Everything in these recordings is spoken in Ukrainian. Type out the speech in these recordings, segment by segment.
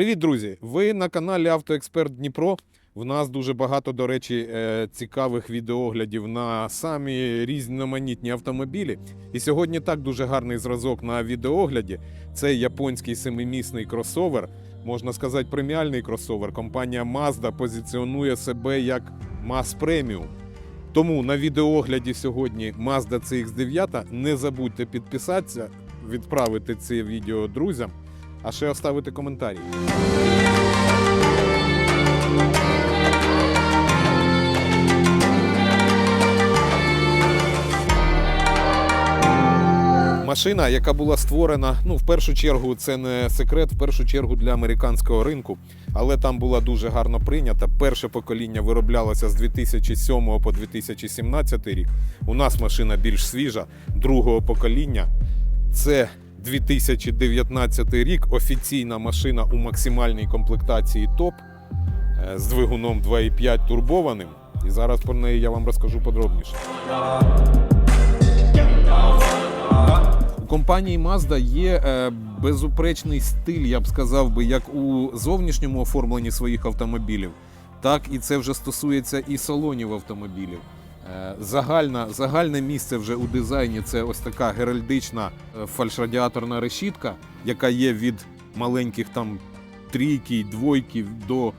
Привіт, друзі! Ви на каналі Автоексперт Дніпро. В нас дуже багато, до речі, е, цікавих відеоглядів на самі різноманітні автомобілі. І сьогодні так дуже гарний зразок на відеогляді. Це японський семимісний кросовер, можна сказати, преміальний кросовер. Компанія Mazda позиціонує себе як мас преміум. Тому на відеогляді сьогодні Mazda CX-9. Не забудьте підписатися, відправити це відео друзям, а ще оставити коментарі. Машина, яка була створена, ну в першу чергу, це не секрет, в першу чергу для американського ринку, але там була дуже гарно прийнята. Перше покоління вироблялося з 2007 по 2017 рік. У нас машина більш свіжа, другого покоління. Це 2019 рік. Офіційна машина у максимальній комплектації топ е, з двигуном 2.5 турбованим. І зараз про неї я вам розкажу подробніше. У компанії Mazda є е, безупречний стиль, я б сказав би, як у зовнішньому оформленні своїх автомобілів, так і це вже стосується і салонів автомобілів. Е, Загальна, загальне місце вже у дизайні це ось така геральдична е, фальшрадіаторна решітка, яка є від маленьких там трійки, двойки до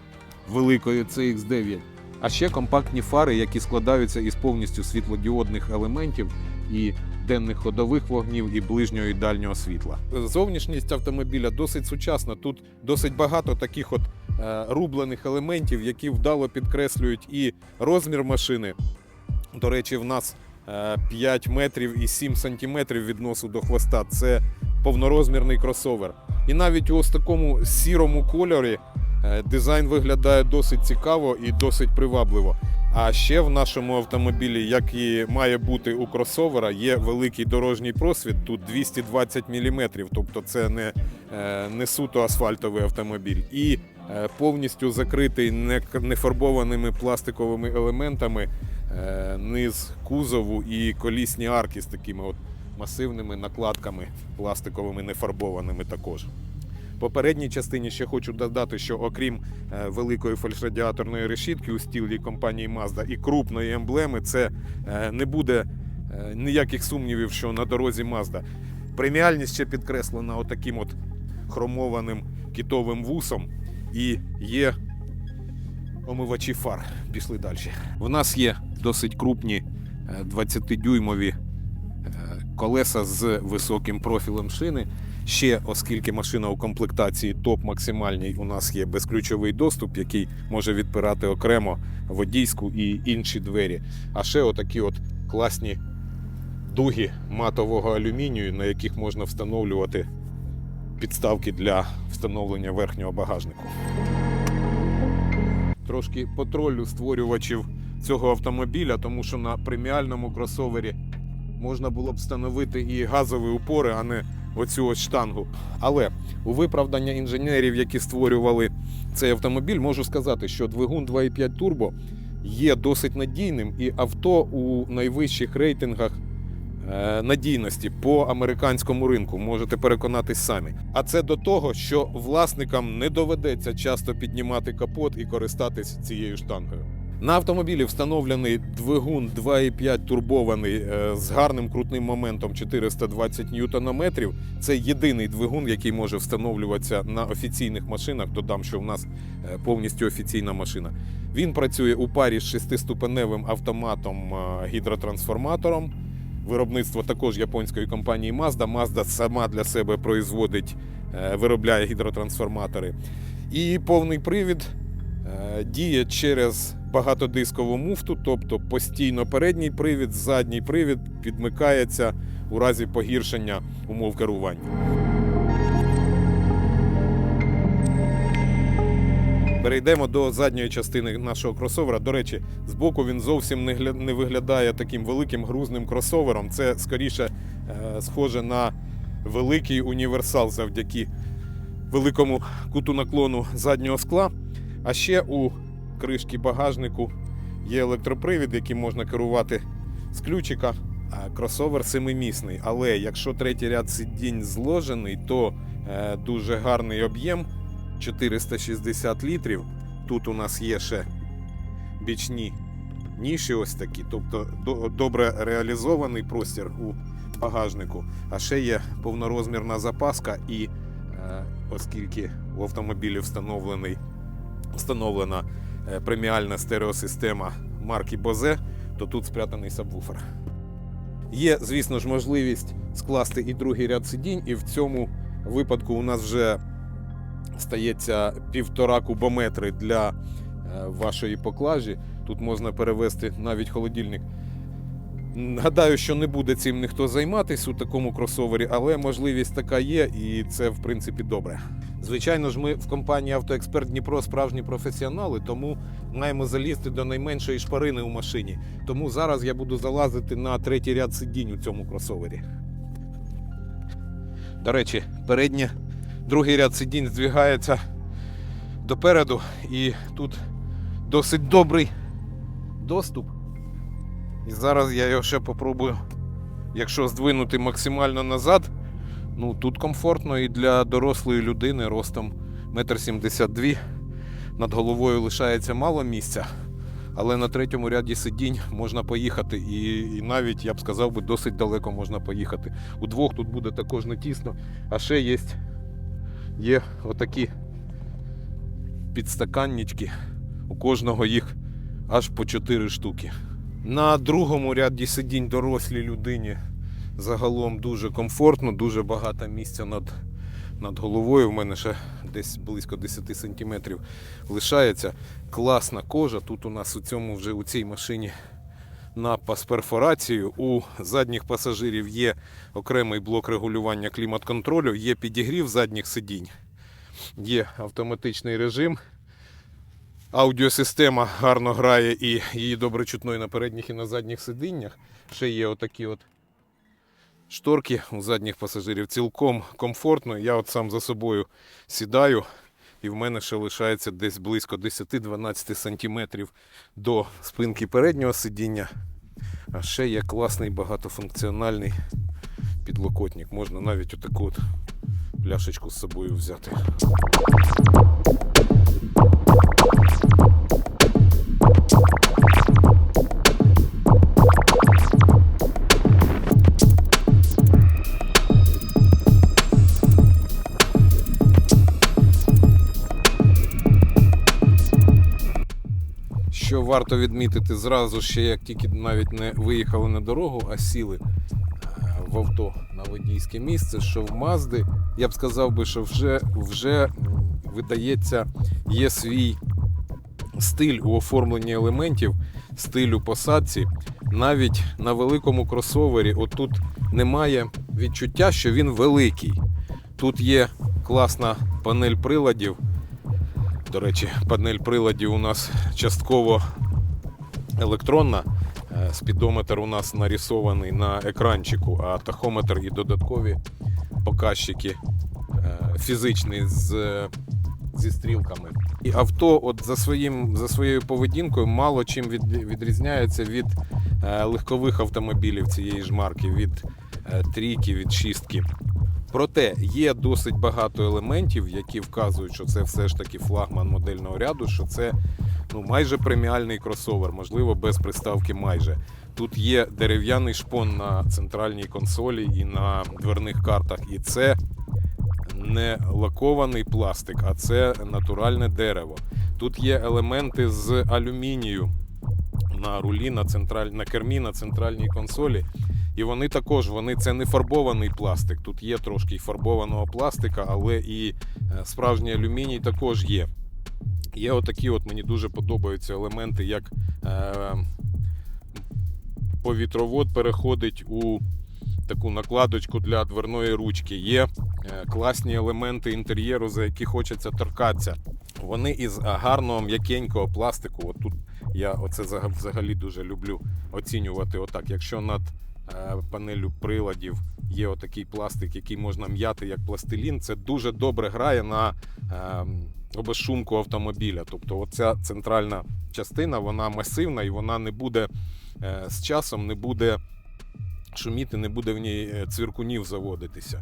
великої CX9. А ще компактні фари, які складаються із повністю світлодіодних елементів і денних ходових вогнів і ближнього і дальнього світла. Зовнішність автомобіля досить сучасна. Тут досить багато таких от е, рублених елементів, які вдало підкреслюють і розмір машини. До речі, в нас е, 5 метрів і 7 сантиметрів від носу до хвоста. Це повнорозмірний кросовер. І навіть у ось такому сірому кольорі е, дизайн виглядає досить цікаво і досить привабливо. А ще в нашому автомобілі, як і має бути у кросовера, є великий дорожній просвіт, тут 220 мм, тобто це не, е, не суто асфальтовий автомобіль. І е, повністю закритий не- нефарбованими пластиковими елементами е, низ кузову і колісні арки з такими от масивними накладками пластиковими нефарбованими також. Попередній частині ще хочу додати, що окрім е, великої фальшрадіаторної решітки у стілі компанії Mazda і крупної емблеми, це е, не буде е, ніяких сумнівів, що на дорозі Mazda. Преміальність ще підкреслена отаким от хромованим китовим вусом і є омивачі фар. Пішли далі. В нас є досить крупні 20-дюймові колеса з високим профілем шини. Ще, оскільки машина у комплектації топ максимальній, у нас є безключовий доступ, який може відпирати окремо водійську і інші двері. А ще отакі от класні дуги матового алюмінію, на яких можна встановлювати підставки для встановлення верхнього багажнику. Трошки потролю створювачів цього автомобіля, тому що на преміальному кросовері можна було б встановити і газові упори, а не оцю ось штангу. Але у виправдання інженерів, які створювали цей автомобіль, можу сказати, що двигун 2.5 турбо є досить надійним, і авто у найвищих рейтингах надійності по американському ринку. Можете переконатись самі. А це до того, що власникам не доведеться часто піднімати капот і користатись цією штангою. На автомобілі встановлений двигун 2,5 турбований е, з гарним крутним моментом 420 ньютонометрів. Це єдиний двигун, який може встановлюватися на офіційних машинах. Додам, що в нас е, повністю офіційна машина. Він працює у парі з шестиступеневим автоматом е, гідротрансформатором. Виробництво також японської компанії Mazda. Mazda сама для себе производить, е, виробляє гідротрансформатори. І повний привід е, діє через багатодискову муфту, тобто постійно передній привід, задній привід підмикається у разі погіршення умов керування. Перейдемо до задньої частини нашого кросовера. До речі, збоку він зовсім не, виглядає таким великим грузним кросовером. Це скоріше е, схоже на великий універсал завдяки великому куту наклону заднього скла. А ще у кришки багажнику є електропривід, яким можна керувати з ключика. Кросовер семимісний, але якщо третій ряд сидінь зложений, то е, дуже гарний об'єм 460 літрів. Тут у нас є ще бічні ніші ось такі, тобто добре реалізований простір у багажнику. А ще є повнорозмірна запаска, і е, оскільки у автомобілі встановлений, встановлена е, преміальна стереосистема марки Bose, то тут спрятаний сабвуфер. Є, звісно ж, можливість скласти і другий ряд сидінь, і в цьому випадку у нас вже стається півтора кубометри для е, вашої поклажі. Тут можна перевести навіть холодильник. Гадаю, що не буде цим ніхто займатися у такому кросовері, але можливість така є, і це в принципі добре. Звичайно ж, ми в компанії Автоексперт Дніпро справжні професіонали, тому маємо залізти до найменшої шпарини у машині. Тому зараз я буду залазити на третій ряд сидінь у цьому кросовері. До речі, переднє, другий ряд сидінь здвигається допереду, і тут досить добрий доступ. І зараз я його ще попробую, якщо здвинути максимально назад, ну тут комфортно і для дорослої людини ростом 1,72 м. Над головою лишається мало місця, але на третьому ряді сидінь можна поїхати, і, і навіть я б сказав би досить далеко можна поїхати. У двох тут буде також не тісно, а ще є, є отакі підстаканнички. У кожного їх аж по 4 штуки. На другому ряді сидінь дорослій людині загалом дуже комфортно, дуже багато місця над, над головою. У мене ще десь близько 10 сантиметрів лишається. Класна кожа. Тут у нас у цьому вже у цій машині напас перфорацію. У задніх пасажирів є окремий блок регулювання клімат-контролю, є підігрів задніх сидінь, є автоматичний режим. Аудіосистема гарно грає і її добре чутно і на передніх, і на задніх сидіннях. Ще є отакі от шторки у задніх пасажирів. Цілком комфортно. Я от сам за собою сідаю, і в мене ще лишається десь близько 10-12 сантиметрів до спинки переднього сидіння. А ще є класний багатофункціональний підлокотник. Можна навіть отаку от пляшечку з собою взяти. Що варто відмітити зразу ще, як тільки навіть не виїхали на дорогу, а сіли е, в авто на водійське місце, що в Мазди, я б сказав би, що вже, вже видається, є свій стиль у оформленні елементів, стиль у посадці. Навіть на великому кросовері отут немає відчуття, що він великий. Тут є класна панель приладів. До речі, панель приладів у нас частково електронна. Е, Спідометр у нас нарисований на екранчику, а тахометр і додаткові показчики е, фізичні з, зі стрілками. І авто от за, своїм, за своєю поведінкою мало чим від, відрізняється від е, легкових автомобілів цієї ж марки, від трійки, від шістки. Проте є досить багато елементів, які вказують, що це все ж таки флагман модельного ряду, що це ну, майже преміальний кросовер, можливо, без приставки майже. Тут є дерев'яний шпон на центральній консолі і на дверних картах. І це не лакований пластик, а це натуральне дерево. Тут є елементи з алюмінію на рулі, на, централь... на кермі, на центральній консолі. І вони також, вони це не фарбований пластик. Тут є трошки фарбованого пластика, але і е, справжній алюміній також є. Є отакі, от мені дуже подобаються елементи, як е, повітровод переходить у таку накладочку для дверної ручки. Є е, класні елементи інтер'єру, за які хочеться торкатися. Вони із гарного м'якенького пластику. От тут я оце взагалі дуже люблю оцінювати. Отак. Якщо над е, панелю приладів є отакий пластик, який можна м'яти як пластилін, це дуже добре грає на е, обезшумку автомобіля. Тобто, оця центральна частина вона масивна і вона не буде е, з часом не буде шуміти, не буде в ній е, цвіркунів заводитися.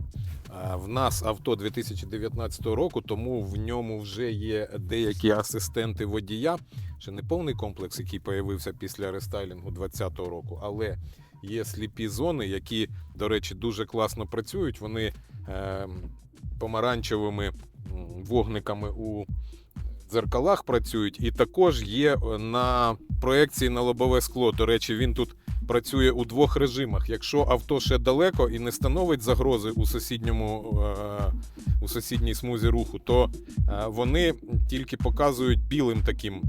Е, В нас авто 2019 року, тому в ньому вже є деякі асистенти водія. Ще не повний комплекс, який появився після рестайлінгу 2020 року, але є сліпі зони, які, до речі, дуже класно працюють. Вони е, помаранчевими вогниками у дзеркалах працюють, і також є е, на проекції на лобове скло. До речі, він тут працює у двох режимах. Якщо авто ще далеко і не становить загрози у сусідньому е, у сусідній смузі руху, то е, вони тільки показують білим таким.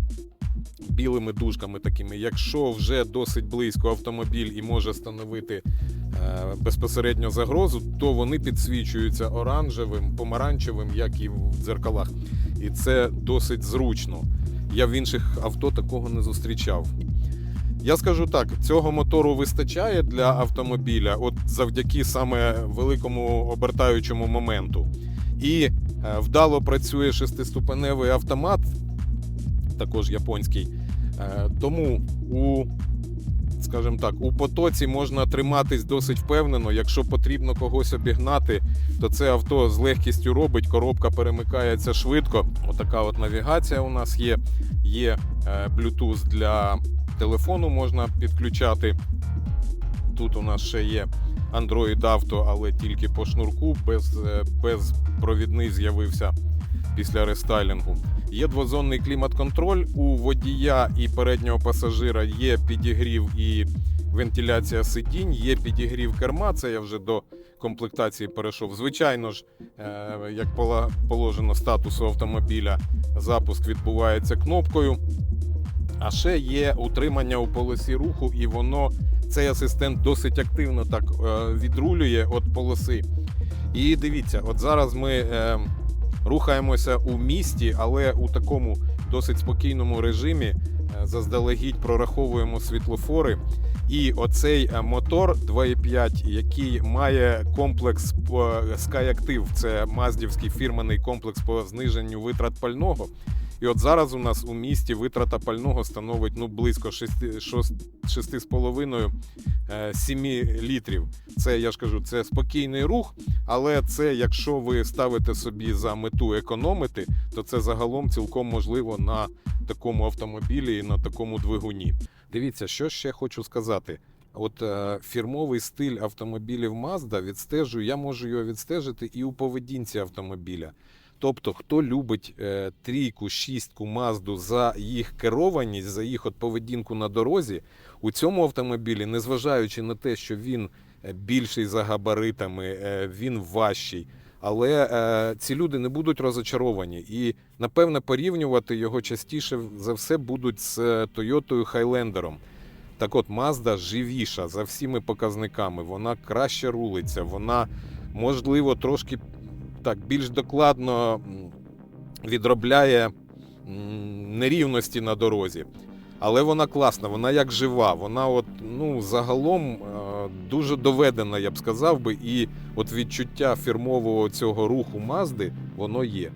Білими дужками такими. Якщо вже досить близько автомобіль і може становити е, безпосередньо загрозу, то вони підсвічуються оранжевим, помаранчевим, як і в дзеркалах. І це досить зручно. Я в інших авто такого не зустрічав. Я скажу так: цього мотору вистачає для автомобіля, от завдяки саме великому обертаючому моменту. І е, вдало працює шестиступеневий автомат, також японський. Е, Тому у, скажімо так, у потоці можна триматись досить впевнено. Якщо потрібно когось обігнати, то це авто з легкістю робить, коробка перемикається швидко. Отака от навігація у нас є. Є е, Bluetooth для телефону, можна підключати. Тут у нас ще є Android Auto, але тільки по шнурку, без, е, безпровідний з'явився після рестайлінгу. Є двозонний клімат-контроль. У водія і переднього пасажира є підігрів і вентиляція сидінь, є підігрів керма. Це я вже до комплектації перейшов. Звичайно ж, е, як положено статусу автомобіля, запуск відбувається кнопкою. А ще є утримання у полосі руху, і воно цей асистент досить активно так е, відрулює від полоси. І дивіться, от зараз ми е, рухаємося у місті, але у такому досить спокійному режимі. Е, Заздалегідь прораховуємо світлофори. І оцей е, мотор 2.5, який має комплекс по SkyActiv, це маздівський фірменний комплекс по зниженню витрат пального. І от зараз у нас у місті витрата пального становить ну, близько 6,5-7 літрів. Це я ж кажу, це спокійний рух, але це якщо ви ставите собі за мету економити, то це загалом цілком можливо на такому автомобілі і на такому двигуні. Дивіться, що ще хочу сказати. От е, фірмовий стиль автомобілів Mazda відстежую, я можу його відстежити і у поведінці автомобіля. Тобто, хто любить е, трійку, шістку Мазду за їх керованість, за їх от поведінку на дорозі, у цьому автомобілі, незважаючи на те, що він е, більший за габаритами, е, він важчий. Але е, ці люди не будуть розочаровані. І, напевне, порівнювати його частіше за все будуть з е, Toyota Highlander. Так от, Mazda живіша за всіми показниками, вона краще рулиться, вона, можливо, трошки так більш докладно відробляє нерівності на дорозі. Але вона класна, вона як жива, вона от, ну, загалом е, дуже доведена, я б сказав би, і от відчуття фірмового цього руху Мазди, воно є.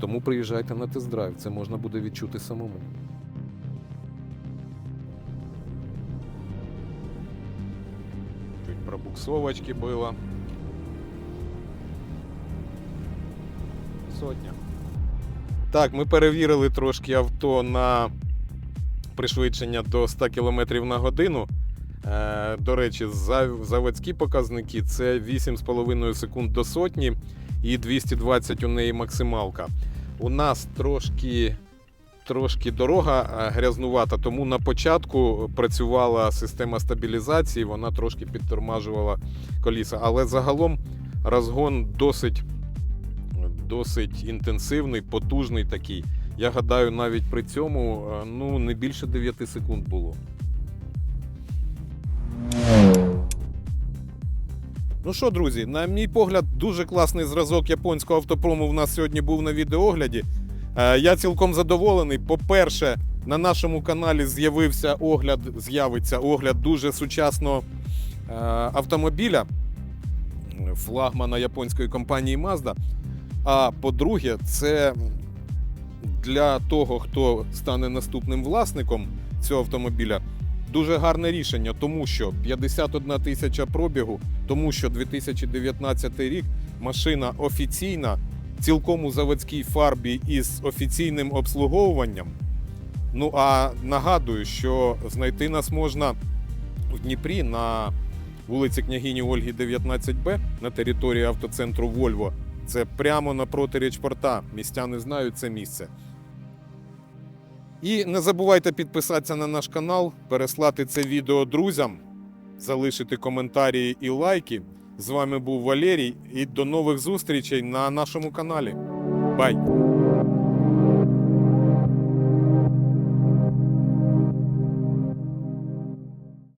Тому приїжджайте на тест-драйв, це можна буде відчути самому. Чуть пробуксовочки було. Сотня. Так, ми перевірили трошки авто на пришвидшення до 100 км на годину. Е, До речі, заводські показники це 8,5 секунд до сотні і 220 у неї максималка. У нас трошки, трошки дорога е, грязнувата, тому на початку працювала система стабілізації, вона трошки підтормажувала коліса. Але загалом розгон досить, досить інтенсивний, потужний такий. Я гадаю, навіть при цьому е, ну, не більше 9 секунд було. Ну що, друзі, на мій погляд, дуже класний зразок японського автопрому в нас сьогодні був на відеогляді. Е, Я цілком задоволений. По-перше, на нашому каналі з'явився огляд, з'явиться огляд дуже сучасного е, автомобіля флагмана японської компанії Mazda. А по-друге, це для того, хто стане наступним власником цього автомобіля, дуже гарне рішення, тому що 51 тисяча пробігу, тому що 2019 рік машина офіційна, цілком у заводській фарбі із офіційним обслуговуванням. Ну а нагадую, що знайти нас можна в Дніпрі на вулиці княгині Ольги 19Б на території автоцентру Вольво. Це прямо напроти річпорта. Містяни знають це місце. І не забувайте підписатися на наш канал, переслати це відео друзям, залишити коментарі і лайки. З вами був Валерій, і до нових зустрічей на нашому каналі. Бай!